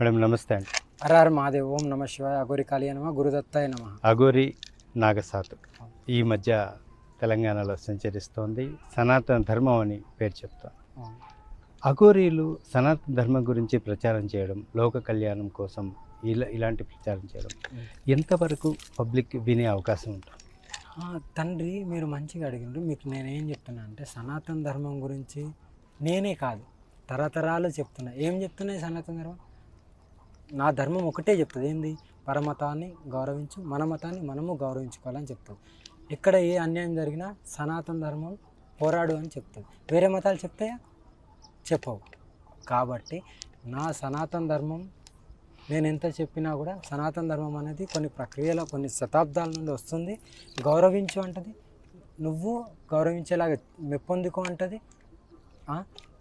Madam నమస్తే అండి. హరహర మహాదేవ్ ఓం నమ శివాయ అగోరి కాళీ నమ గురుదత్తాయ నమ. అగోరి నాగసాతు. ఈ మధ్య తెలంగాణలో సంచరిస్తోంది సనాతన ధర్మం అని పేరు చెప్తాం అఘోరీలు సనాతన ధర్మం గురించి ప్రచారం చేయడం లోక కళ్యాణం కోసం ఇలా ఇలాంటి ప్రచారం చేయడం ఎంతవరకు పబ్లిక్ వినే అవకాశం ఉంటుంది? తండ్రి మీరు మంచిగా అడిగిండ్రు. మీకు నేనేం చెప్తున్నా అంటే సనాతన ధర్మం గురించి నేనే కాదు తరతరాలు చెప్తున్నా. ఏం చెప్తున్నాయి సనాతన ధర్మం? నా ధర్మం ఒకటే చెప్తుంది. ఏంది? పరమతాన్ని గౌరవించు మన మతాన్ని మనము గౌరవించుకోవాలని చెప్తుంది. ఎక్కడ ఏ అన్యాయం జరిగినా సనాతన ధర్మం పోరాడు అని చెప్తుంది. వేరే మతాలు చెప్తాయా? చెప్పవు. కాబట్టి నా సనాతన ధర్మం నేను ఎంత చెప్పినా కూడా సనాతన ధర్మం అనేది కొన్ని ప్రక్రియలో కొన్ని శతాబ్దాల నుండి వస్తుంది. గౌరవించు అంటది. నువ్వు గౌరవించేలాగా మెప్పొందుకో అంటది.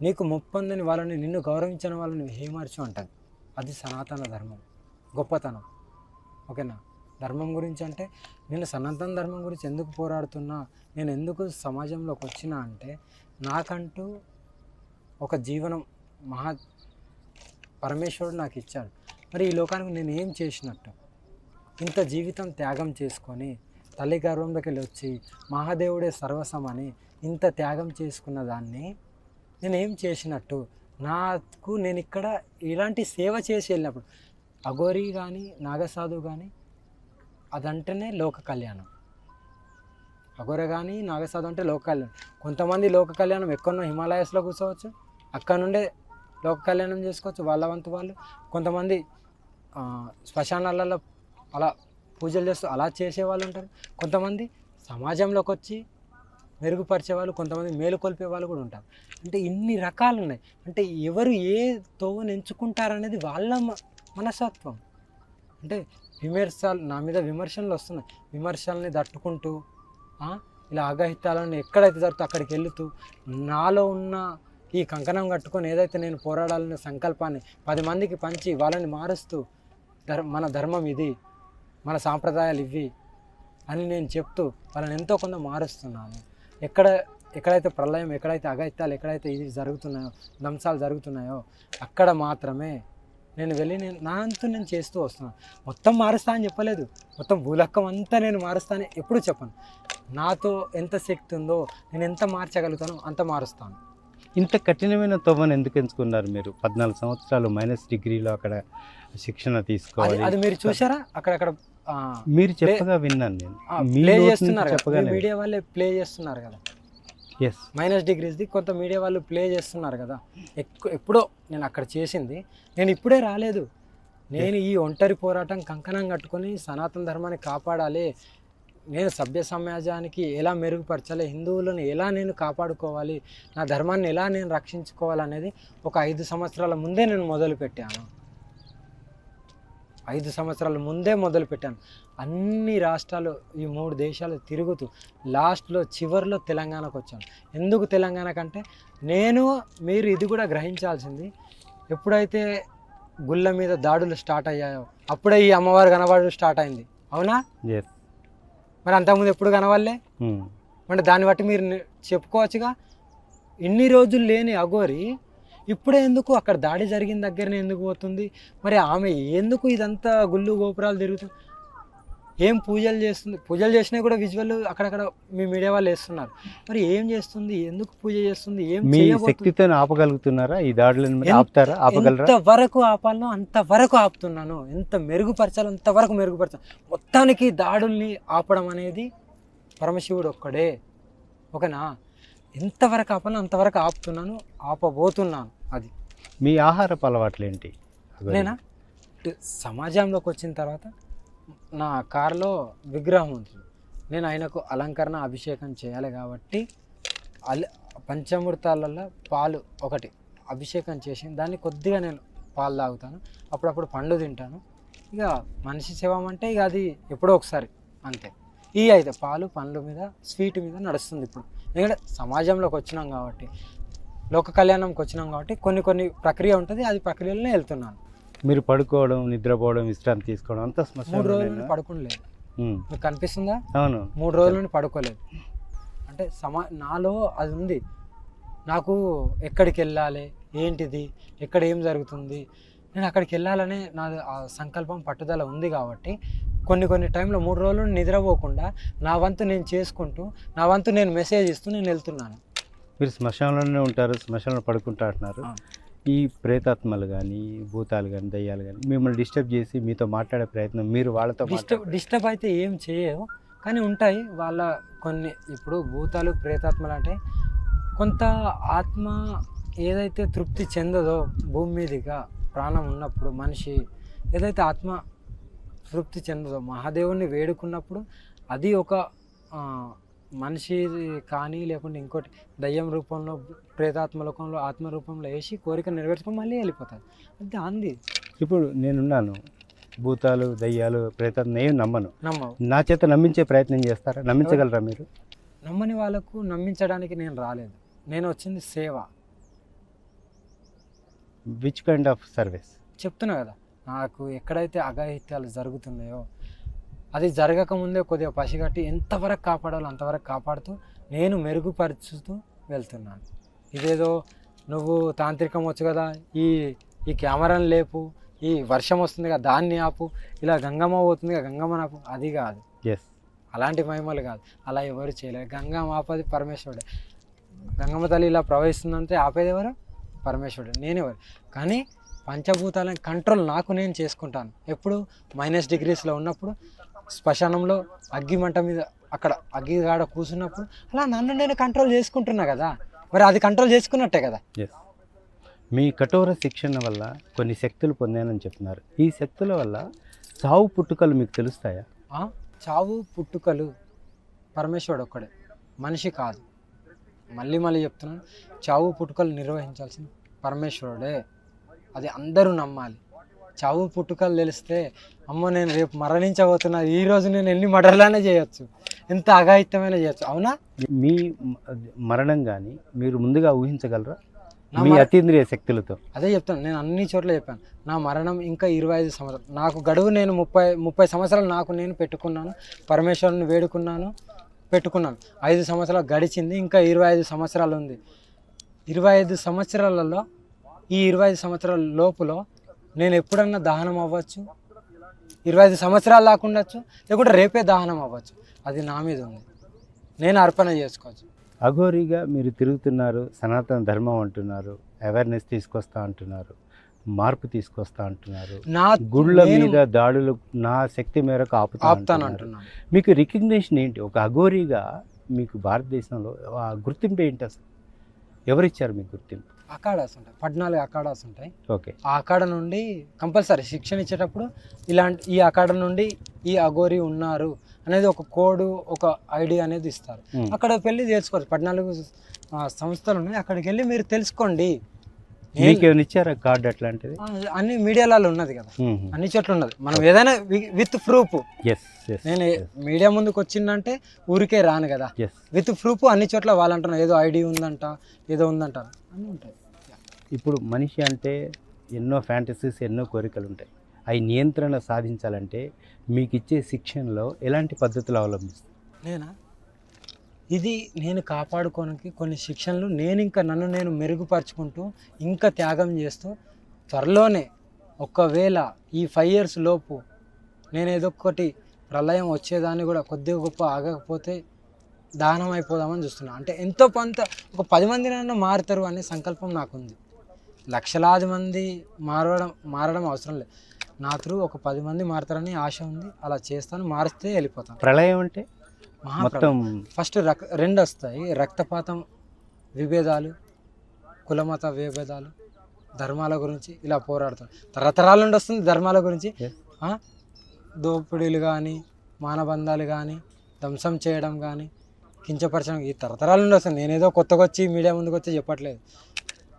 నీకు ముప్పొందని వాళ్ళని నిన్ను గౌరవించిన వాళ్ళని హేమర్చు అంటది. అది సనాతన ధర్మం గొప్పతనం. ఓకేనా? ధర్మం గురించి అంటే నేను సనాతన ధర్మం గురించి ఎందుకు పోరాడుతున్నా నేను ఎందుకు సమాజంలోకి వచ్చినా అంటే నాకంటూ ఒక జీవనం మహా పరమేశ్వరుడు నాకు ఇచ్చాడు. మరి ఈ లోకానికి నేను ఏం చేసినట్టు? ఇంత జీవితం త్యాగం చేసుకొని తల్లి గర్వంలోకి వెళ్ళి వచ్చి మహాదేవుడే సర్వసమని ఇంత త్యాగం చేసుకున్న దాన్ని నేను ఏం చేసినట్టు? నాకు నేను ఇక్కడ ఇలాంటి సేవ చేసి వెళ్ళినప్పుడు అఘోరి కానీ నాగసాధు కానీ అదంటేనే లోక కళ్యాణం. అఘోర కానీ నాగసాధు అంటే లోక కళ్యాణం. కొంతమంది లోక కళ్యాణం ఎక్కడో హిమాలయస్లో కూర్చోవచ్చు అక్కడ నుండే లోక కళ్యాణం చేసుకోవచ్చు వాళ్ళ వంతు వాళ్ళు. కొంతమంది శ్మశానాలలో అలా పూజలు చేస్తూ అలా చేసే వాళ్ళు ఉంటారు. కొంతమంది సమాజంలోకి వచ్చి మెరుగుపరిచే వాళ్ళు కొంతమంది మేలుకొల్పే వాళ్ళు కూడా ఉంటారు. అంటే ఇన్ని రకాలు ఉన్నాయి. అంటే ఎవరు ఏ తోవను ఎంచుకుంటారనేది వాళ్ళ మ- మనస్తత్వం. అంటే విమర్శలు నా మీద విమర్శలు వస్తున్నాయి. విమర్శల్ని తట్టుకుంటూ ఇలా అగహితాలను ఎక్కడైతే జరుగుతూ అక్కడికి వెళుతూ నాలో ఉన్న ఈ కంకణం కట్టుకొని ఏదైతే నేను పోరాడాలనే సంకల్పాన్ని పది మందికి పంచి వాళ్ళని మారుస్తూ ధర్ మన ధర్మం ఇది మన సాంప్రదాయాలు ఇవి అని నేను చెప్తూ వాళ్ళని ఎంతో కొంత మారుస్తున్నాను. ఎక్కడ ఎక్కడైతే ప్రళయం ఎక్కడైతే అగత్యాలు ఎక్కడైతే ఇది జరుగుతున్నాయో దంసాలు జరుగుతున్నాయో అక్కడ మాత్రమే నేను వెళ్ళి నేను నా అంతు నేను చేస్తూ వస్తున్నాను మొత్తం మారుస్తా అని చెప్పలేదు. మొత్తం భూలక్కం అంతా నేను మారుస్తానని ఎప్పుడు చెప్పను. నాతో ఎంత శక్తి ఉందో నేను ఎంత మార్చగలుగుతానో అంత మారుస్తాను. ఇంత కఠినమైన తవ్వను ఎందుకు ఎంచుకున్నారు మీరు? పద్నాలుగు సంవత్సరాలు మైనస్ డిగ్రీలో అక్కడ శిక్షణ తీసుకోవాలి. అది మీరు చూసారా అక్కడక్కడ మీరు చెప్పగా విన్నాను నేను. ప్లే చేస్తున్నారు మీ మీడియా వాళ్ళే ప్లే చేస్తున్నారు కదా. ఎస్ మైనస్ డిగ్రీస్ది కొంత మీడియా వాళ్ళు ప్లే చేస్తున్నారు కదా. ఎక్కు ఎప్పుడో నేను అక్కడ చేసింది. నేను ఇప్పుడే రాలేదు. నేను ఈ ఒంటరి పోరాటం కంకణం కట్టుకొని సనాతన ధర్మాన్ని కాపాడాలి. నేను సభ్య సమాజానికి ఎలా మెరుగుపరచాలి? హిందువులను ఎలా నేను కాపాడుకోవాలి? నా ధర్మాన్ని ఎలా నేను రక్షించుకోవాలనేది ఒక ఐదు సంవత్సరాల ముందే నేను మొదలుపెట్టాను. ఐదు సంవత్సరాల ముందే మొదలుపెట్టాను. అన్ని రాష్ట్రాలు ఈ మూడు దేశాలు తిరుగుతూ లాస్ట్లో చివరిలో తెలంగాణకు వచ్చాను. ఎందుకు తెలంగాణ కంటే నేను మీరు ఇది కూడా గ్రహించాల్సింది ఎప్పుడైతే గుళ్ళ మీద దాడులు స్టార్ట్ అయ్యాయో అప్పుడే ఈ అమ్మవారు కనబడడం స్టార్ట్ అయింది. అవునా? మరి అంతకుముందు ఎప్పుడు కనవాలే అంటే దాన్ని బట్టి మీరు చెప్పుకోవచ్చుగా ఇన్ని రోజులు లేని అఘోరి ఇప్పుడే ఎందుకు? అక్కడ దాడి జరిగిన దగ్గరనే ఎందుకు పోతుంది? మరి ఆమె ఎందుకు ఇదంతా గుళ్ళు గోపురాలు తిరుగుతుంది ఏం పూజలు చేస్తుంది? పూజలు చేసినా కూడా విజువల్ అక్కడక్కడ మీ మీడియా వాళ్ళు వేస్తున్నారు. మరి ఏం చేస్తుంది? ఎందుకు పూజ చేస్తుంది? ఏం మీ శక్తితో ఆపగలుగుతున్నారా? ఈ దాడులను ఆపుతారా? ఆపగలరా? ఎంత వరకు ఆపాలో అంత వరకు ఆపుతున్నాను. ఎంత మెరుగుపరచాలో అంత వరకు మెరుగుపరచాలి మొత్తానికి దాడుల్ని ఆపడం అనేది పరమశివుడు ఒక్కడే. ఓకేనా? ఎంతవరకు ఆపాలో అంతవరకు ఆపుతున్నాను ఆపబోతున్నాను. అది. మీ ఆహారపు అలవాట్లు ఏంటి నేనా? సమాజంలోకి వచ్చిన తర్వాత నా కారులో విగ్రహం ఉంటుంది. నేను ఆయనకు అలంకరణ అభిషేకం చేయాలి కాబట్టి అల్ పంచమృతాలలో పాలు ఒకటి అభిషేకం చేసి దాన్ని కొద్దిగా నేను పాలు తాగుతాను. అప్పుడప్పుడు పండు తింటాను. ఇక మనిషి శవం అంటే ఇక అది ఎప్పుడో ఒకసారి అంతే. ఈ అయితే పాలు పండ్ల మీద స్వీట్ మీద నడుస్తుంది ఇప్పుడు. ఎందుకంటే సమాజంలోకి వచ్చినాం కాబట్టి లోక కళ్యాణంకి వచ్చినాం కాబట్టి కొన్ని కొన్ని ప్రక్రియ ఉంటుంది అది ప్రక్రియలోనే వెళ్తున్నాను. మీరు పడుకోవడం నిద్రపోవడం విశ్రాంతి తీసుకోవడం అంతా మూడు రోజుల? నుండి పడుకోలేదు మీకు కనిపిస్తుందా? అవును. మూడు రోజుల నుండి పడుకోలేదు. అంటే సమా నాలో అది ఉంది. నాకు ఎక్కడికి వెళ్ళాలి ఏంటిది ఎక్కడ ఏం జరుగుతుంది? నేను అక్కడికి వెళ్ళాలనే నా సంకల్పం పట్టుదల ఉంది కాబట్టి కొన్ని కొన్ని టైంలో మూడు రోజులు నిద్రపోకుండా నా వంతు నేను చేసుకుంటూ నా వంతు నేను మెసేజ్ ఇస్తూ నేను వెళ్తున్నాను. మీరు శ్మశానంలోనే ఉంటారు శ్మశానంలో పడుకుంటా అంటున్నారు. ఈ ప్రేతాత్మలు కానీ భూతాలు కానీ దయ్యాలు కానీ మిమ్మల్ని డిస్టర్బ్ చేసి మీతో మాట్లాడే ప్రయత్నం మీరు వాళ్ళతో డిస్టర్బ్ డిస్టర్బ్ అయితే ఏం చేయవు. కానీ ఉంటాయి వాళ్ళ కొన్ని ఇప్పుడు భూతాలు ప్రేతాత్మలు అంటే కొంత ఆత్మ ఏదైతే తృప్తి చెందదో భూమి మీదుగా ప్రాణం ఉన్నప్పుడు మనిషి ఏదైతే ఆత్మ తృప్తి చెందదో మహాదేవుని వేడుకున్నప్పుడు అది ఒక మనిషి కానీ లేకుంటే ఇంకోటి దయ్యం రూపంలో ప్రేతాత్మ రూపంలో ఆత్మ రూపంలో వేసి కోరిక నెరవేర్చుకొని మళ్ళీ వెళ్ళిపోతుంది అంటే అంది. ఇప్పుడు నేనున్నాను. భూతాలు దయ్యాలు ప్రేతాత్మ ఏం నమ్మను. నా చేత నమ్మించే ప్రయత్నం చేస్తారా? నమ్మించగలరా మీరు? నమ్మని వాళ్ళకు నమ్మించడానికి నేను రాలేదు. నేను వచ్చింది సేవ. విచ్ కైండ్ ఆఫ్ సర్వీస్ చెప్తున్నా కదా నాకు ఎక్కడైతే అఘాయిత్యాలు జరుగుతున్నాయో అది జరగకముందే కొద్దిగా పసిగట్టి ఎంతవరకు కాపాడాలో అంతవరకు కాపాడుతూ నేను మెరుగుపరుచుతూ వెళ్తున్నాను. ఇదేదో నువ్వు తాంత్రికం వచ్చు కదా ఈ ఈ కెమెరాని లేపు ఈ వర్షం వస్తుంది కదా దాన్ని ఆపు ఇలా గంగమ్మ పోతుంది కదా గంగమ్మ ఆపు అది కాదు. ఎస్ అలాంటి మహిమలు కాదు. అలా ఎవరు చేయలేరు. గంగమ్మ ఆపది పరమేశ్వరుడే. గంగమ్మ తల్లి ఇలా ప్రవహిస్తుందంటే ఆపేది ఎవరు? పరమేశ్వరుడు. నేనెవరు కానీ పంచభూతాలని కంట్రోల్ నాకు నేను చేసుకుంటాను. ఎప్పుడు? మైనస్ డిగ్రీస్లో ఉన్నప్పుడు శ్మశానంలో అగ్గి మంట మీద అక్కడ అగ్గి కాడ కూర్చున్నప్పుడు అలా నన్ను నేను కంట్రోల్ చేసుకుంటున్నా కదా. మరి అది కంట్రోల్ చేసుకున్నట్టే కదా. మీ కఠోర శిక్షణ వల్ల కొన్ని శక్తులు పొందానని చెప్తున్నారు. ఈ శక్తుల వల్ల చావు పుట్టుకలు మీకు తెలుస్తాయా? చావు పుట్టుకలు పరమేశ్వరుడు ఒక్కడే. మనిషి కాదు. మళ్ళీ మళ్ళీ చెప్తున్నాను. చావు పుట్టుకలు నిర్వహించాల్సిన పరమేశ్వరుడే. అది అందరూ నమ్మాలి. చావు పుట్టుకలు తెలిస్తే అమ్మో నేను రేపు మరణించబోతున్నా. ఈ రోజు నేను ఎన్ని మర్డర్లనే చేయొచ్చు. ఎంత అఘాయిత్యమైన చేయొచ్చు. అవునా? మీ మరణం కానీ మీరు ముందుగా ఊహించగలరా? మీ అతీంద్రియ శక్తులతో. అదే చెప్తాను. నేను అన్ని చోట్ల చెప్పాను. నా మరణం ఇంకా ఇరవై ఐదు సంవత్సరాలు. నాకు గడువు నేను ముప్పై ముప్పై సంవత్సరాలు నాకు నేను పెట్టుకున్నాను. పరమేశ్వరుని వేడుకున్నాను పెట్టుకున్నాను. ఐదు సంవత్సరాలు గడిచింది ఇంకా ఇరవై ఐదు సంవత్సరాలు ఉంది. ఇరవై ఐదు సంవత్సరాలలో ఈ ఇరవై ఐదు సంవత్సరాల లోపులో నేను ఎప్పుడన్నా దహనం అవ్వచ్చు? ఇరవై ఐదు సంవత్సరాలు దాకా ఉండొచ్చు లేకుంటే రేపే దహనం అవ్వచ్చు. అది నా మీద ఉంది. నేను అర్పణ చేసుకోవచ్చు. అఘోరీగా మీరు తిరుగుతున్నారు సనాతన ధర్మం అంటున్నారు అవేర్నెస్ తీసుకొస్తా అంటున్నారు మార్పు తీసుకొస్తా అంటున్నారు. నా గుళ్ళ మీద దాడులు నా శక్తి మేరకు ఆపుతా ఆపుతాను మీకు రికగ్నేషన్ ఏంటి? ఒక అఘోరీగా మీకు భారతదేశంలో ఆ గుర్తింపు ఏంటి అసలు? ఎవరిచ్చారు మీకు గుర్తింపు? అఖాడాస్ ఉంటాయి. పద్నాలుగు అఖాడాస్ ఉంటాయి. ఓకే. ఆ అఖాడ నుండి కంపల్సరీ శిక్షణ ఇచ్చేటప్పుడు ఇలాంటి ఈ అఖాడ నుండి ఈ అఘోరి ఉన్నారు అనేది ఒక కోడ్ ఒక ఐడి అనేది ఇస్తారు. అక్కడ వెళ్ళి తెలుసుకోవచ్చు పద్నాలుగు సంస్థలు ఉన్నాయి. అక్కడికి వెళ్ళి మీరు తెలుసుకోండి. ఇచ్చారా కార్డు అట్లాంటిది? అన్ని మీడియాలలో ఉన్నది కదా. అన్ని చోట్ల ఉన్నది. మనం ఏదైనా విత్ ప్రూఫ్. నేను మీడియా ముందుకు వచ్చిందంటే ఊరికే రాను కదా. విత్ ప్రూఫ్ అన్ని చోట్ల వాళ్ళు అంటున్నారు ఏదో ఐడి ఉందంట ఏదో ఉందంట. అన్నీ ఉంటాయి. ఇప్పుడు మనిషి అంటే ఎన్నో ఫ్యాంటసీస్ ఎన్నో కోరికలు ఉంటాయి. అవి నియంత్రణ సాధించాలంటే మీకు ఇచ్చే శిక్షణలో ఎలాంటి పద్ధతులు అవలంబిస్తారు? నేనా? ఇది నేను కాపాడుకోనికి కొన్ని శిక్షణలు నేను ఇంకా నన్ను నేను మెరుగుపరుచుకుంటూ ఇంకా త్యాగం చేస్తూ త్వరలోనే ఒకవేళ ఈ ఫైవ్ ఇయర్స్ లోపు నేను ఏదో ఒకటి ప్రళయం వచ్చేదాన్ని కూడా కొద్దిగా గొప్ప ఆగకపోతే దానం అయిపోదామని చూస్తున్నా. అంటే ఎంతో కొంత ఒక పది మందినైనా మారుతారు అనే సంకల్పం నాకుంది. లక్షలాది మంది మారడం మారడం అవసరం లేదు. నా త్రూ ఒక పది మంది మారుతారని ఆశ ఉంది. అలా చేస్తాను మారిస్తే వెళ్ళిపోతాను. ప్రళయం అంటే? మొత్తం ఫస్ట్ రక్ రెండు వస్తాయి రక్తపాతం విభేదాలు కులమత విభేదాలు ధర్మాల గురించి ఇలా పోరాడతారు తరతరాల నుండి వస్తుంది ధర్మాల గురించి? దోపిడీలు కానీ మానబంధాలు కానీ ధ్వంసం చేయడం కానీ కించపరచడం ఈ తరతరాల నుండి వస్తుంది. నేనేదో కొత్తగా వచ్చి మీడియా ముందుకు వచ్చి చెప్పట్లేదు.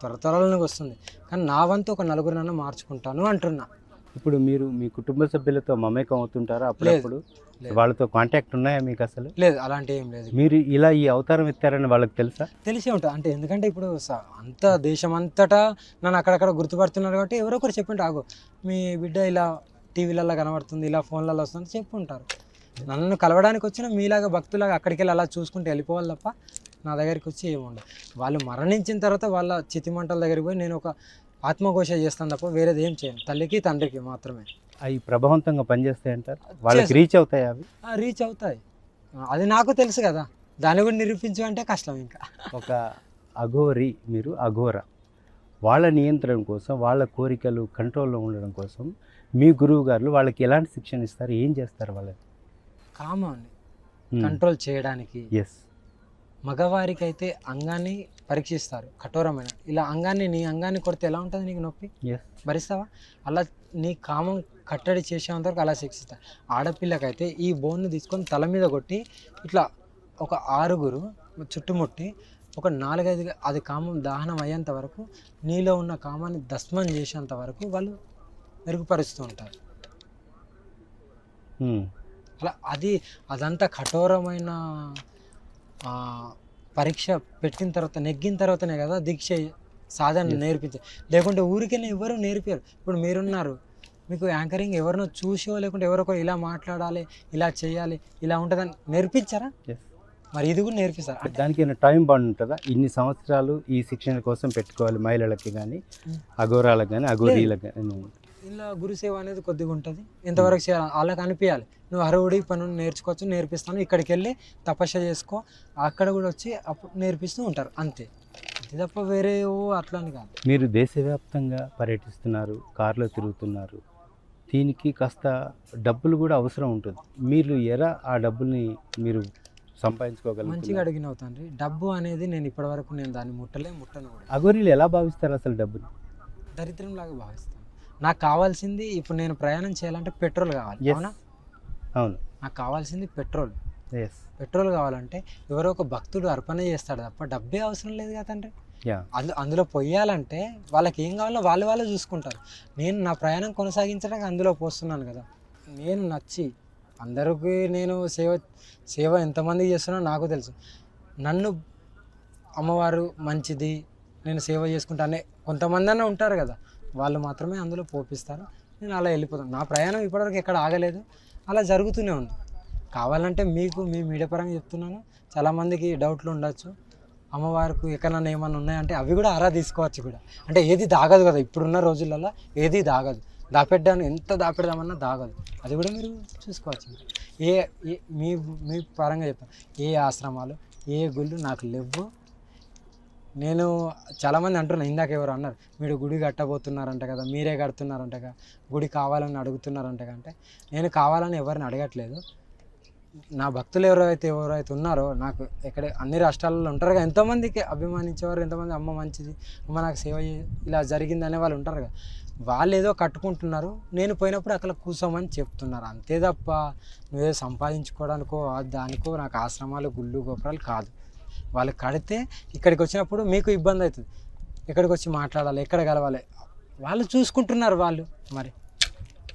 తరతరాల నుండి వస్తుంది. కానీ నా వంతు ఒక నలుగురు నన్ను మార్చుకుంటాను అంటున్నా. ఇప్పుడు మీరు మీ కుటుంబ సభ్యులతో మమేకం అవుతుంటారా అప్పుడప్పుడు. వాళ్ళతో కాంటాక్ట్ ఉన్నాయా మీకు అసలు? లేదు అలాంటి ఏం లేదు. మీరు ఇలా ఈ అవతారం ఎత్తారని వాళ్ళకి తెలుసా? తెలిసే ఉంటుంది. అంటే ఎందుకంటే ఇప్పుడు అంత దేశం అంతటా నన్ను అక్కడక్కడ గుర్తుపడుతున్నారు కాబట్టి ఎవరో ఒకరు చెప్పింటే ఆగు మీ బిడ్డ ఇలా టీవీలలో కనబడుతుంది ఇలా ఫోన్లలో వస్తుంది చెప్పుంటారు. నన్ను కలవడానికి వచ్చిన మీలాగా భక్తులాగా అక్కడికి వెళ్ళి అలా చూసుకుంటూ వెళ్ళిపోవాలి తప్ప నా దగ్గరికి వచ్చి ఏముండదు వాళ్ళు మరణించిన తర్వాత వాళ్ళ చితిమంటల దగ్గరికి పోయి నేను ఒక ఆత్మఘోష చేస్తాను తప్ప వేరేది ఏం చేయను. తల్లికి తండ్రికి మాత్రమే. అవి ప్రభావవంతంగా పనిచేస్తాయి అంటారు? వాళ్ళకి. రీచ్ అవుతాయి అవి? రీచ్ అవుతాయి. అది నాకు తెలుసు కదా. దాన్ని కూడా నిరూపించమంటే కష్టం ఇంకా. ఒక అఘోరి మీరు అఘోర. వాళ్ళ నియంత్రణ కోసం వాళ్ళ కోరికలు కంట్రోల్లో ఉండడం కోసం మీ గురువు గారు వాళ్ళకి ఎలాంటి శిక్షణ ఇస్తారు? ఏం చేస్తారు వాళ్ళకి? కామన్ కంట్రోల్ చేయడానికి. ఎస్ మగవారికి అయితే అంగాన్ని పరీక్షిస్తారు కఠోరమైన. ఇలా అంగాన్ని నీ అంగాన్ని కొడితే ఎలా ఉంటుంది నీకు నొప్పి? భరిస్తావా? అలా నీ కామం కట్టడి చేసేంత వరకు అలా శిక్షిస్తారు. ఆడపిల్లకైతే ఈ బోన్ని తీసుకొని తల మీద కొట్టి ఇట్లా ఒక ఆరుగురు చుట్టుముట్టి ఒక నాలుగైదు అది కామం దహనం అయ్యేంత వరకు నీలో ఉన్న కామాన్ని దస్మం చేసేంత వరకు వాళ్ళు మెరుగుపరుస్తూ ఉంటారు. అలా అది అదంతా కఠోరమైన పరీక్ష పెట్టిన తర్వాత నెగ్గిన తర్వాతనే కదా దీక్ష సాధన. నేర్పించారు లేకుంటే ఊరికెళ్ళి ఎవరు నేర్పారు ఇప్పుడు మీరున్నారు. మీకు యాంకరింగ్ ఎవరినో చూసో లేకుంటే ఎవరొకో ఇలా మాట్లాడాలి ఇలా చేయాలి ఇలా ఉంటుందని నేర్పించారా? మరి ఇది కూడా నేర్పిస్తారు? దానికి ఏమైనా టైం బాండ్ ఉంటుందా? ఇన్ని సంవత్సరాలు ఈ శిక్షణ కోసం పెట్టుకోవాలి మహిళలకి కానీ Hmm. అఘోరాలకు కానీ అఘోరీలకు కానీ ఇలా గురుసేవ అనేది కొద్దిగా ఉంటుంది. ఇంతవరకు చేయాలి వాళ్ళకి అనిపించాలి నువ్వు అరవుడి పనులు నేర్చుకోవచ్చు నేర్పిస్తాను ఇక్కడికి వెళ్ళి తపస్య చేసుకో అక్కడ కూడా వచ్చి అప్పుడు నేర్పిస్తూ ఉంటారు అంతే. ఇది తప్ప వేరే ఓ అట్లా అని కాదు. మీరు దేశవ్యాప్తంగా పర్యటిస్తున్నారు కారులో తిరుగుతున్నారు. దీనికి కాస్త డబ్బులు కూడా అవసరం ఉంటుంది. మీరు ఎలా ఆ డబ్బుల్ని మీరు మంచిగా సంపాదించుకోగలుగుతారు అడిగినావు తండ్రి. డబ్బు అనేది నేను ఇప్పటివరకు నేను దాన్ని ముట్టలే ముట్టను కూడా. అఘోరీలు ఎలా భావిస్తారు అసలు డబ్బుని? దరిద్రం లాగా భావిస్తాను నాకు కావాల్సింది ఇప్పుడు నేను ప్రయాణం చేయాలంటే పెట్రోల్ కావాలి. అవునా? అవును. నాకు కావాల్సింది పెట్రోల్. పెట్రోల్ కావాలంటే ఎవరో ఒక భక్తుడు అర్పణ చేస్తాడు తప్ప డబ్బే అవసరం లేదు కదా తండ్రి. యా అందు అందులో పొయ్యాలంటే వాళ్ళకి ఏం కావాలో వాళ్ళు వాళ్ళే చూసుకుంటారు. నేను నా ప్రయాణం కొనసాగించడానికి అందులో పోస్తున్నాను కదా. నేను నచ్చి అందరికీ నేను సేవ సేవ ఎంతమందికి చేస్తున్నా నాకు తెలుసు. నన్ను అమ్మవారు మంచిది నేను సేవ చేసుకుంటానే కొంతమంది అన్న ఉంటారు కదా. వాళ్ళు మాత్రమే అందులో పోపిస్తారు. నేను అలా వెళ్ళిపోతాను. నా ప్రయాణం ఇప్పటివరకు ఎక్కడ ఆగలేదు. అలా జరుగుతూనే ఉంది. కావాలంటే మీకు మీ మీడియా పరంగా చెప్తున్నాను. చాలామందికి డౌట్లు ఉండొచ్చు. అమ్మవారికి ఎక్కడన్నా ఏమన్నా ఉన్నాయంటే అవి కూడా ఆరా తీసుకోవచ్చు కూడా. అంటే ఏది దాగదు కదా. ఇప్పుడున్న రోజులలో ఏది దాగదు. దాపెట్టాను ఎంత దాపెడదామన్నా దాగదు. అది కూడా మీరు చూసుకోవచ్చు. ఏ ఏ మీ మీ పరంగా చెప్తాను ఏ ఆశ్రమాలు ఏ గుళ్ళు నాకు లేవు. నేను చాలామంది అంటున్నాను ఇందాక ఎవరు అన్నారు మీరు గుడి కట్టబోతున్నారంట కదా మీరే కడుతున్నారంట కదా గుడి కావాలని అడుగుతున్నారంట అంటే నేను కావాలని ఎవరిని అడగట్లేదు. నా భక్తులు ఎవరైతే ఎవరైతే ఉన్నారో నాకు ఎక్కడ అన్ని రాష్ట్రాలలో ఉంటారు కదా ఎంతోమందికి అభిమానించేవారు ఎంతమంది అమ్మ మంచిది అమ్మ నాకు సేవ ఇలా జరిగింది అనే వాళ్ళు ఉంటారు కదా. వాళ్ళు ఏదో కట్టుకుంటున్నారు నేను పోయినప్పుడు అక్కడ కూర్చోమని చెప్తున్నారు. అంతే తప్ప నువ్వేదో సంపాదించుకోవడానికో దానికో నాకు ఆశ్రమాలు గుళ్ళు గోపురాలు కాదు. వాళ్ళు కడితే ఇక్కడికి వచ్చినప్పుడు మీకు ఇబ్బంది అవుతుంది. ఇక్కడికి వచ్చి మాట్లాడాలి ఎక్కడ కలవాలి? వాళ్ళు చూసుకుంటున్నారు వాళ్ళు. మరి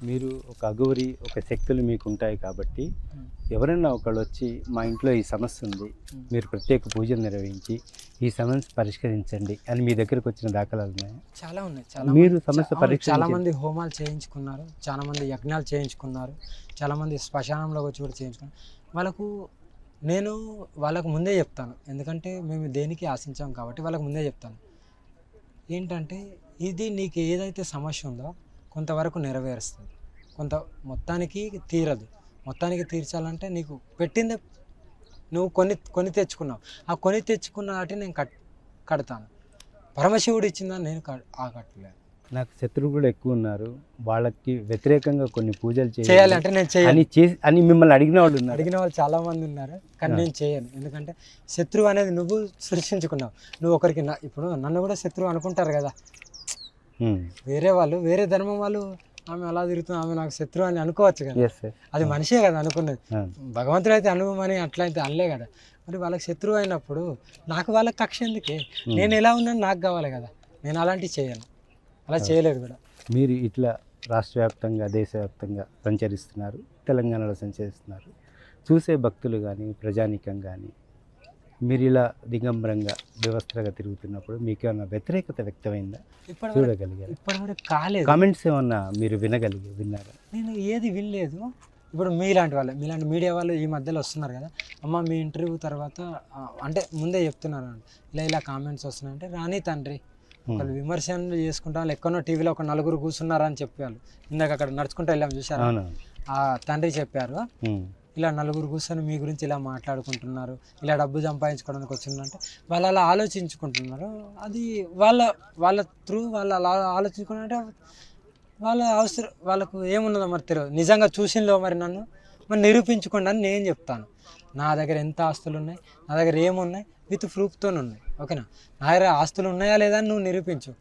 మీరు ఒక అఘోరి ఒక శక్తులు మీకు ఉంటాయి కాబట్టి ఎవరైనా ఒకళ్ళు వచ్చి మా ఇంట్లో ఈ సమస్య ఉంది మీరు ప్రత్యేక పూజలు నిర్వహించి ఈ సమస్య పరిష్కరించండి అని మీ దగ్గరకు వచ్చిన దాఖలాలు ఉన్నాయి? చాలా ఉన్నాయి. చాలా మీరు సమస్య అవును, పరీక్షించి- చాలా మంది హోమాలు చేయించుకున్నారు చాలా మంది యజ్ఞాలు చేయించుకున్నారు చాలా మంది శ్మశానంలోకి వచ్చి కూడా చేయించుకున్నారు. వాళ్ళకు నేను వాళ్ళకు ముందే చెప్తాను. ఎందుకంటే మేము దేనికి ఆశించాం కాబట్టి వాళ్ళకు ముందే చెప్తాను. ఏంటంటే ఇది నీకు ఏదైతే సమస్య ఉందో కొంతవరకు నెరవేరుస్తుంది. కొంత మొత్తానికి తీరదు. మొత్తానికి తీర్చాలంటే నీకు పెట్టిందే నువ్వు కొని కొని తెచ్చుకున్నావు. ఆ కొని తెచ్చుకున్న వాటిని నేను కట్ కడతాను. పరమశివుడు ఇచ్చిందని నేను ఆ కట్టలేదు నాకు శత్రువులు కూడా ఎక్కువ ఉన్నారు. వాళ్ళకి వ్యతిరేకంగా కొన్ని పూజలు చేయాలి. చేయాలి అంటే నేను చేయాలి అని చేసి అని మిమ్మల్ని అడిగిన వాళ్ళు ఉన్నారు. అడిగిన వాళ్ళు చాలా మంది ఉన్నారు. కానీ. నేను చేయను. ఎందుకంటే శత్రువు అనేది నువ్వు సృష్టించుకున్నావు. నువ్వు ఒకరికి ఇప్పుడు నన్ను కూడా శత్రువు అనుకుంటారు కదా. వేరే వాళ్ళు వేరే ధర్మం వాళ్ళు ఆమె అలా తిరుగుతుంది ఆమె నాకు శత్రువు అని అనుకోవచ్చు కదా. అది మనిషే కదా అనుకున్నది. భగవంతుడు అయితే అనుభవమని అట్లా అయితే అనలే కదా. మరి వాళ్ళకి శత్రువు అయినప్పుడు నాకు వాళ్ళకి కక్ష ఎందుకే? నేను ఎలా ఉన్నాను నాకు కావాలి కదా. నేను అలాంటివి చేయను. అలా చేయలేదు కూడా మీరు ఇట్లా రాష్ట్ర వ్యాప్తంగా దేశవ్యాప్తంగా సంచరిస్తున్నారు తెలంగాణలో సంచరిస్తున్నారు. చూసే భక్తులు కానీ ప్రజానీకం కానీ మీరు ఇలా దిగంబరంగా వ్యవస్థగా తిరుగుతున్నప్పుడు మీకు ఏమైనా వ్యతిరేకత వ్యక్తమైందా? చూడగలిగారు? ఇప్పటివరకు కాలేదు. కామెంట్స్ ఏమన్నా మీరు వినగలిగి విన్నారా? నేను ఏది వినలేదు. ఇప్పుడు మీలాంటి వాళ్ళు మీలాంటి మీడియా వాళ్ళు ఈ మధ్యలో వస్తున్నారు కదా. అమ్మ మీ ఇంటర్వ్యూ తర్వాత అంటే ముందే చెప్తున్నారు. ఇలా ఇలా కామెంట్స్ వస్తున్నాయంటే రాని తండ్రి ఒకళ్ళు విమర్శలు చేసుకుంటా వాళ్ళు ఎక్కడో టీవీలో ఒక నలుగురు కూర్చున్నారని చెప్పారు ఇందాక అక్కడ నడుచుకుంటూ వెళ్ళాము చూసారు ఆ తండ్రి చెప్పారు. ఇలా నలుగురు కూర్చొని మీ గురించి ఇలా మాట్లాడుకుంటున్నారు ఇలా డబ్బు సంపాదించుకోవడానికి వచ్చిందంటే వాళ్ళు అలా ఆలోచించుకుంటున్నారు. అది వాళ్ళ వాళ్ళ త్రూ వాళ్ళు అలా ఆలోచించుకుంటే వాళ్ళ అవసరం వాళ్ళకు ఏమున్నదో మరి తెలియదు. నిజంగా చూసిందో మరి నన్ను మరి నిరూపించుకోండి అని నేను చెప్తాను. నా దగ్గర ఎంత ఆస్తులు ఉన్నాయి నా దగ్గర ఏమున్నాయి విత్ ప్రూఫ్తో ఉన్నాయి ఓకేనా? నా దగ్గర ఆస్తులు ఉన్నాయా లేదా అని నువ్వు నిరూపించు.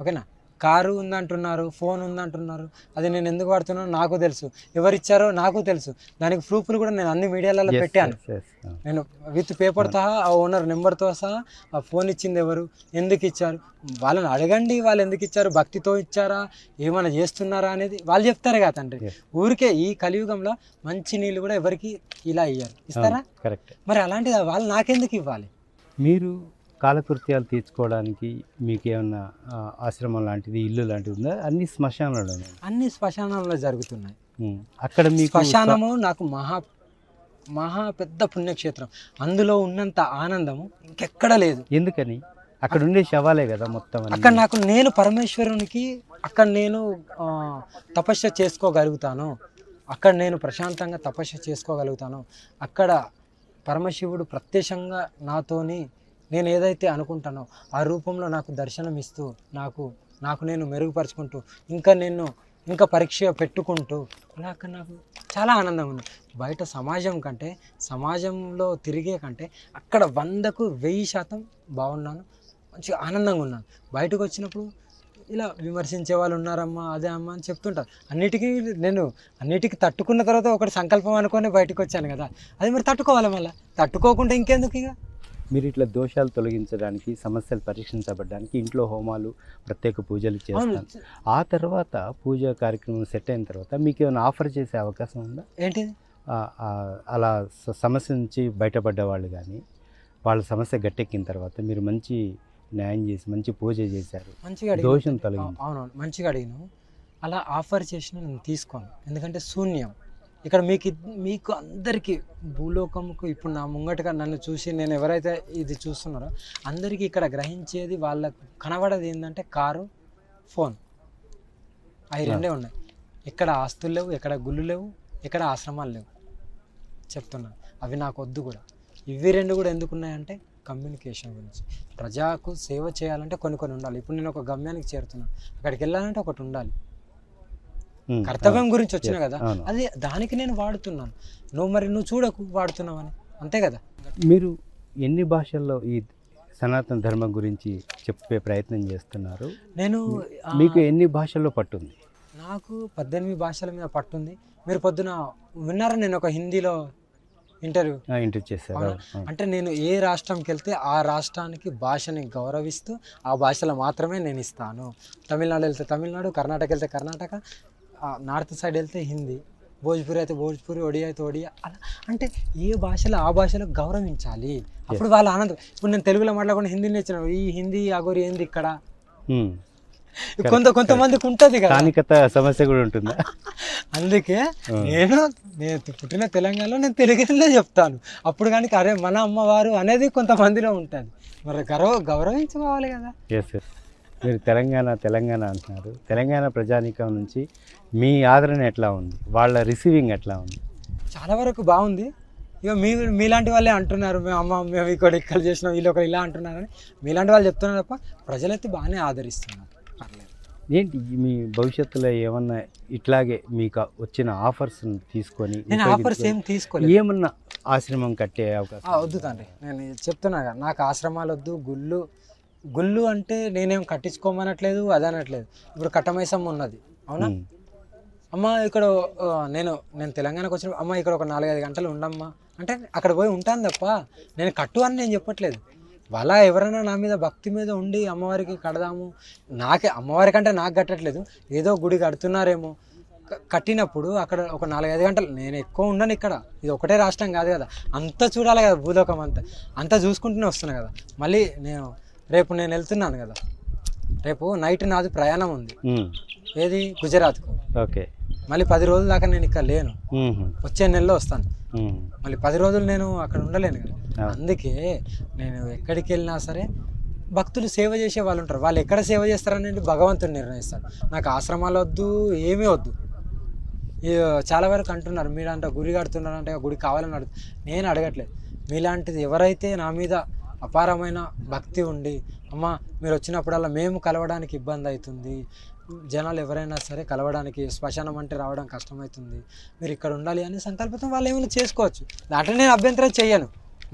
ఓకేనా? కారు ఉందంటున్నారు ఫోన్ ఉందంటున్నారు అది నేను ఎందుకు వాడుతున్నానో నాకు తెలుసు. ఎవరిచ్చారో నాకు తెలుసు. దానికి ప్రూఫ్లు కూడా నేను అన్ని మీడియాలలో పెట్టాను. నేను విత్ పేపర్ సహా ఆ ఓనర్ నెంబర్తో సహా ఆ ఫోన్ ఇచ్చింది ఎవరు? ఎందుకు ఇచ్చారు? వాళ్ళని అడగండి వాళ్ళు ఎందుకు ఇచ్చారు? భక్తితో ఇచ్చారా? ఏమైనా చేస్తున్నారా అనేది వాళ్ళు చెప్తారు కదా తండ్రి. ఊరికే ఈ కలియుగంలో మంచి నీళ్ళు కూడా ఎవరికి ఇలా ఇయ్యారు. ఇస్తారా? కరెక్ట్ మరి అలాంటిది వాళ్ళు నాకెందుకు ఇవ్వాలి? మీరు కాలకృత్యాలు తీర్చుకోవడానికి మీకు ఏమన్నా ఆశ్రమం లాంటిది ఇల్లు లాంటిది ఉందా? అన్ని శ్మశానంలోనే అన్ని శ్మశానంలో జరుగుతున్నాయి. అక్కడ మీకు శ్మశానము నాకు మహా మహా పెద్ద పుణ్యక్షేత్రం. అందులో ఉన్నంత ఆనందము ఇంకెక్కడ లేదు. ఎందుకని? అక్కడ ఉండే శవాలే కదా మొత్తం. అక్కడ నాకు నేను పరమేశ్వరునికి అక్కడ నేను ఆ, తపస్య చేసుకోగలుగుతాను. అక్కడ నేను ప్రశాంతంగా తపస్య చేసుకోగలుగుతాను. అక్కడ పరమశివుడు ప్రత్యక్షంగా నాతోని నేను ఏదైతే అనుకుంటానో ఆ రూపంలో నాకు దర్శనం ఇస్తూ నాకు నాకు నేను మెరుగుపరుచుకుంటూ ఇంకా నేను ఇంకా పరీక్ష పెట్టుకుంటూ అలా అక్కడ నాకు చాలా ఆనందం ఉంది. బయట సమాజం కంటే సమాజంలో తిరిగే కంటే అక్కడ వందకు వెయ్యి శాతం బాగున్నాను మంచిగా ఆనందంగా ఉన్నాను. బయటకు వచ్చినప్పుడు ఇలా విమర్శించే వాళ్ళు ఉన్నారమ్మా అదే అమ్మా అని చెప్తుంటారు. అన్నిటికీ నేను అన్నిటికీ తట్టుకున్న తర్వాత ఒకటి సంకల్పం అనుకొని బయటకు వచ్చాను కదా. అది మరి తట్టుకోవాలి మళ్ళీ? తట్టుకోకుండా ఇంకెందుకు ఇక? మీరు ఇట్లా దోషాలు తొలగించడానికి సమస్యలు పరీక్షించబడడానికి ఇంట్లో హోమాలు ప్రత్యేక పూజలు చేస్తారు. ఆ తర్వాత పూజ కార్యక్రమం సెట్ అయిన తర్వాత మీకు ఏమైనా ఆఫర్ చేసే అవకాశం ఉందా? ఆ అలా సమస్య నుంచి బయటపడ్డ వాళ్ళు కానీ వాళ్ళ సమస్య గట్టెక్కిన తర్వాత మీరు మంచి న్యాయం చేసి మంచి పూజ చేశారు. మంచిగా అడిగిన దోషం తొలగింది. అవునవును మంచిగా అడిగినావు. అలా ఆఫర్ చేసిన నేను తీసుకోను. ఎందుకంటే శూన్యం. ఇక్కడ మీకు మీకు అందరికీ భూలోకముకు ఇప్పుడు నా ముంగటగా నన్ను చూసి నేను ఎవరైతే ఇది చూస్తున్నారో అందరికీ ఇక్కడ గ్రహించేది వాళ్ళకు కనబడేది ఏంటంటే కారు ఫోన్. అవి రెండే ఉన్నాయి. ఎక్కడ ఆస్తులు లేవు ఎక్కడ గుళ్ళు లేవు ఎక్కడ ఆశ్రమాలు లేవు. చెప్తున్నాను అవి నాకు వద్దు కూడా. ఇవి రెండు కూడా ఎందుకు ఉన్నాయంటే కమ్యూనికేషన్ గురించి. ప్రజాకు సేవ చేయాలంటే కొన్ని కొన్ని ఉండాలి. ఇప్పుడు నేను ఒక గమ్యానికి చేరుతున్నాను అక్కడికి వెళ్ళాలంటే ఒకటి ఉండాలి. కర్తవ్యం గురించి వచ్చిన కదా. అది దానికి నేను వాడుతున్నాను. నువ్వు మరి నువ్వు చూడకు వాడుతున్నావని అంతే కదా? మీరు ఎన్ని భాషల్లో ఈ సనాతన ధర్మం గురించి చెప్పే ప్రయత్నం చేస్తున్నారు? నేను మీకు ఎన్ని భాషల్లో పట్టుంది? నాకు పద్దెనిమిది భాషల మీద పట్టుంది. మీరు పొద్దున విన్నారా నేను ఒక హిందీలో ఇంటర్వ్యూ? ఇంటర్ చేశారు. అంటే నేను ఏ రాష్ట్రంకి వెళ్తే ఆ రాష్ట్రానికి భాషని గౌరవిస్తూ ఆ భాషలో మాత్రమే నేను ఇస్తాను. తమిళనాడు వెళ్తే తమిళనాడు కర్ణాటక వెళ్తే కర్ణాటక నార్త్ సైడ్ వెళ్తే హిందీ భోజ్పురి అయితే భోజ్పురి ఒడియా అయితే ఒడియా అలా. అంటే ఏ భాషలో ఆ భాషలో గౌరవించాలి. అప్పుడు వాళ్ళ ఆనందం. ఇప్పుడు నేను తెలుగులో మాట్లాడకుండా హిందీ నేర్చిన ఈ హిందీ అగోరి ఏంది ఇక్కడ? ఉమ్. కొంత కొంతమందికి ఉంటుంది కదా. స్థానికత సమస్య కూడా ఉంటుందా? అందుకే నేను నేను పుట్టిన తెలంగాణలో నేను తెలుగులో చెప్తాను. అప్పుడు కానీ అరే మన అమ్మవారు అనేది కొంతమందిలో ఉంటుంది. మరి గౌరవ గౌరవించుకోవాలి కదా. మీరు తెలంగాణ తెలంగాణ అంటున్నారు. తెలంగాణ ప్రజానీకం నుంచి మీ ఆదరణ ఎట్లా ఉంది? వాళ్ళ రిసీవింగ్ ఎట్లా ఉంది? చాలా వరకు బాగుంది. ఇక మీ మీలాంటి వాళ్ళే అంటున్నారు. మేము అమ్మ మేము ఇక్కడ ఇక్కడ చేసినాం వీళ్ళు ఒకరు ఇలా అంటున్నారని మీలాంటి వాళ్ళు చెప్తున్నారు తప్ప ప్రజలైతే బాగానే ఆదరిస్తున్నారు. పర్లేదు. ఏంటి మీ భవిష్యత్తులో ఏమన్నా ఇట్లాగే మీకు వచ్చిన ఆఫర్స్ తీసుకొని నేను ఆఫర్స్ ఏం తీసుకోలేదు. ఏమన్నా ఆశ్రమం కట్టే అవకాశం వద్దు తండ్రి. నేను చెప్తున్నా నాకు ఆశ్రమాలు వద్దు గుళ్ళు గుళ్ళు అంటే నేనేం కట్టించుకోమనట్లేదు అదనట్లేదు. ఇప్పుడు కట్టమైసమ్మ ఉన్నది అవునా. అమ్మ ఇక్కడ నేను నేను తెలంగాణకు వచ్చిన అమ్మ ఇక్కడ ఒక నాలుగైదు గంటలు ఉండమ్మా. అంటే అక్కడ పోయి ఉంటాను తప్ప నేను కట్టు అని నేను చెప్పట్లేదు. వాళ్ళ ఎవరైనా నా మీద భక్తి మీద ఉండి అమ్మవారికి కడదాము నాకే అమ్మవారి కంటే నాకు కట్టట్లేదు. ఏదో గుడి కడుతున్నారేమో. కట్టినప్పుడు అక్కడ ఒక నాలుగైదు గంటలు నేను ఎక్కువ ఉండను ఇక్కడ. ఇది ఒకటే రాష్ట్రం కాదు కదా. అంతా చూడాలి కదా భూలోకం అంతా. అంతా చూసుకుంటూనే వస్తున్నా కదా. మళ్ళీ నేను రేపు నేను వెళ్తున్నాను కదా. రేపు నైట్ నాది ప్రయాణం ఉంది. ఏది? గుజరాత్కు. ఓకే. మళ్ళీ పది రోజుల దాకా నేను ఇక్కడ లేను. వచ్చే నెలలో వస్తాను. మళ్ళీ పది రోజులు నేను అక్కడ ఉండలేను కదా. అందుకే నేను ఎక్కడికి వెళ్ళినా సరే భక్తులు సేవ చేసే వాళ్ళు ఉంటారు. వాళ్ళు ఎక్కడ సేవ చేస్తారనేది భగవంతుడు నిర్ణయిస్తాడు. నాకు ఆశ్రమాలు వద్దు ఏమీ వద్దు. చాలా వరకు అంటున్నారు మీరంట గుడి కడుతున్నారంటే గుడి కావాలని అడుగు నేను అడగట్లేదు. మీలాంటిది ఎవరైతే నా మీద అపారమైన భక్తి ఉండి అమ్మ మీరు వచ్చినప్పుడల్లా మేము కలవడానికి ఇబ్బంది అవుతుంది జనాలు ఎవరైనా సరే కలవడానికి శ్మశానం అంటే రావడం కష్టమవుతుంది మీరు ఇక్కడ ఉండాలి అనే సంకల్పంతో వాళ్ళు ఏమైనా చేసుకోవచ్చు. దాంట్లో నేను అభ్యంతరం చెయ్యను.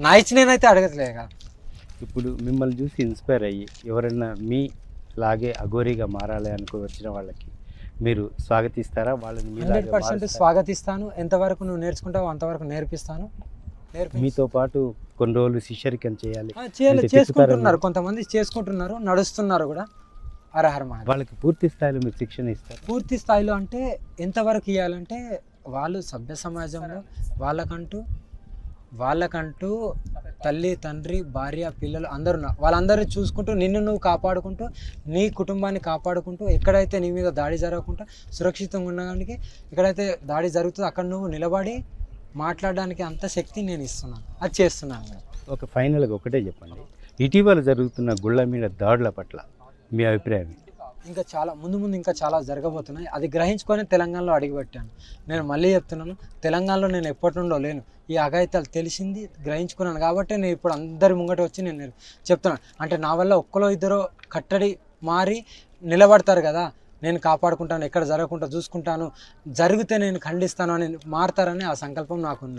నా ఇచ్చి నేనైతే అడగట్లేదు కదా ఇప్పుడు మిమ్మల్ని చూసి ఇన్స్పైర్ అయ్యి ఎవరైనా మీ లాగే అఘోరీగా మారాలి అనుకో వచ్చిన వాళ్ళకి మీరు స్వాగతిస్తారా? వాళ్ళని హండ్రెడ్ పర్సెంట్? స్వాగతిస్తాను. ఎంతవరకు నువ్వు నేర్చుకుంటావో అంతవరకు నేర్పిస్తాను. నేర్పి మీతో పాటు కొన్ని రోజులు శిష్యరికం చేయాలి. చేసుకుంటున్నారు కొంతమంది. చేసుకుంటున్నారు నడుస్తున్నారు కూడా. మహాదేవ్ వాళ్ళకి పూర్తి స్థాయిలో మీరు శిక్షణ ఇస్తారు. పూర్తి స్థాయిలో అంటే ఎంతవరకు ఇవ్వాలంటే వాళ్ళు సభ్య సమాజంలో వాళ్ళకంటూ వాళ్ళకంటూ తల్లి తండ్రి భార్య పిల్లలు అందరూ వాళ్ళందరూ చూసుకుంటూ నిన్ను నువ్వు కాపాడుకుంటూ నీ కుటుంబాన్ని కాపాడుకుంటూ ఎక్కడైతే నీ మీద దాడి జరగకుండా సురక్షితంగా ఉండడానికి ఎక్కడైతే దాడి జరుగుతుందో అక్కడ నువ్వు నిలబడి మాట్లాడడానికి అంత శక్తి నేను ఇస్తున్నాను. అది చేస్తున్నాను నేను. ఒక ఫైనల్గా ఒకటే చెప్పండి. ఇటీవల జరుగుతున్న గుళ్ళ మీద దాడుల పట్ల మీ అభిప్రాయం? ఇంకా చాలా ముందు ముందు ఇంకా చాలా జరగబోతున్నాయి. అది గ్రహించుకొని తెలంగాణలో అడిగిపెట్టాను. నేను మళ్ళీ చెప్తున్నాను తెలంగాణలో నేను ఎప్పటి నుండో లేను. ఈ అఘాయితాలు తెలిసింది గ్రహించుకున్నాను కాబట్టి నేను ఇప్పుడు అందరి ముంగట వచ్చి నేను చెప్తున్నాను. అంటే నా వల్ల ఒక్కలో ఇద్దరు కట్టడి మారి నిలబడతారు కదా. నేను కాపాడుకుంటాను ఎక్కడ జరగకుండా చూసుకుంటాను జరిగితే నేను ఖండిస్తాను అని మారతారని ఆ సంకల్పం నాకు ఉన్నది.